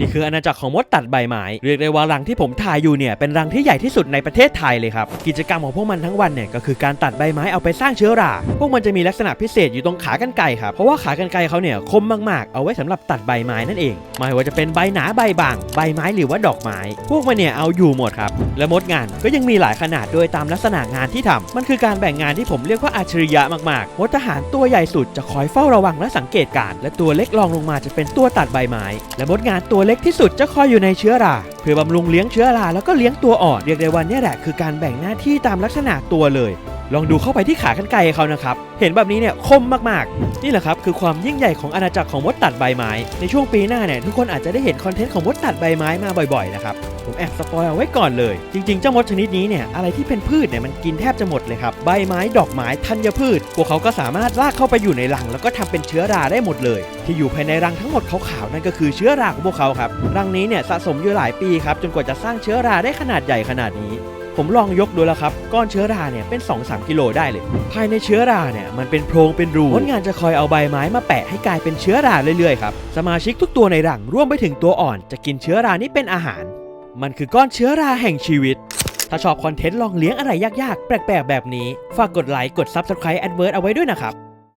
นี่คืออาณาจักรของมดตัดใบไม้เรียกได้ว่ารังที่ผมถ่ายอยู่เนี่ยเป็นรังที่ใหญ่ที่สุดในประเทศไทยเลยครับกิจกรรมของพวกมันทั้งวันเนี่ยก็คือการตัดใบไม้เอาไปสร้างเชื้อรา พวกมันจะมีลักษณะพิเศษอยู่ตรงขากรรไกรครับเพราะว่าขากรรไกรเขาเนี่ยคมมากๆ เอาไว้สำหรับตัดใบไม้นั่นเองไม่ว่าจะเป็นใบหนาใบบาง ใบไม้หรือว่าดอกไม้ พวกมันเนี่ยเอาอยู่หมดครับและมดงานก็ยังมีหลายขนาดโดยตามลักษณะงานที่ทำมันคือการแบ่งงานที่ผมเรียกว่าอัจฉริยะมากๆมดทหารตัวใหญ่สุดจะคอยเฝ้าระวังและสังเกตการณ์และตัวเล็กรองลงมาจะเป็นตัวตัดใบไม้และมดงานตัวเล็กที่สุดจะคอยอยู่ในเชื้อรา เพื่อบำรุงเลี้ยงเชื้อราแล้วก็เลี้ยงตัวอ่อนเรียกได้ว่าเนี่ยแหละคือการแบ่งหน้าที่ตามลักษณะตัวเลย ลองดูเข้าไปที่ขากรรไกรเขานะครับ เห็นแบบนี้เนี่ยคมมากๆ นี่แหละครับคือความยิ่งใหญ่ของอาณาจักรของมดตัดใบไม้ ในช่วงปีหน้าเนี่ยทุกคนอาจจะได้เห็นคอนเทนต์ของมดตัดใบไม้มาบ่อยๆนะครับผมแอบสปอยเอาไว้ก่อนเลย จริงๆ เจ้ามดชนิดนี้เนี่ยอะไรที่เป็นพืชเนี่ยมันกินแทบจะหมดเลยครับ ใบไม้ดอกไม้ธัญพืช พวกเขาก็สามารถลากเข้าไปอยู่ในรัง แล้วก็ทำเป็นเชื้อราได้หมดเลย ที่อยู่ภายในรังทั้งหมดขาวๆนั่นก็คือเชื้อราของพวกเขาครับรังนี้เนี่ยสะสมอยู่หลายปีครับจนกว่าจะสร้างเชื้อราได้ขนาดใหญ่ขนาดนี้ ผมลองยกดูแล้วครับ ก้อนเชื้อราเนี่ยเป็น 2-3 กิโลได้เลย ภายในเชื้อราเนี่ยมันเป็นโพรงเป็นรูคนงานจะคอยเอาใบไม้มาแปะให้กลายเป็นเชื้อราเรื่อยๆครับ สมาชิกทุกตัวในรังร่วมไปถึงตัวอ่อน จะกินเชื้อรานี้เป็นอาหาร มันคือก้อนเชื้อราแห่งชีวิต ถ้าชอบคอนเทนต์ลองเลี้ยงอะไรยากๆ แปลกๆ แบบนี้ ฝากกดไลค์ กด Subscribe Advert เอาไว้ด้วยนะครับ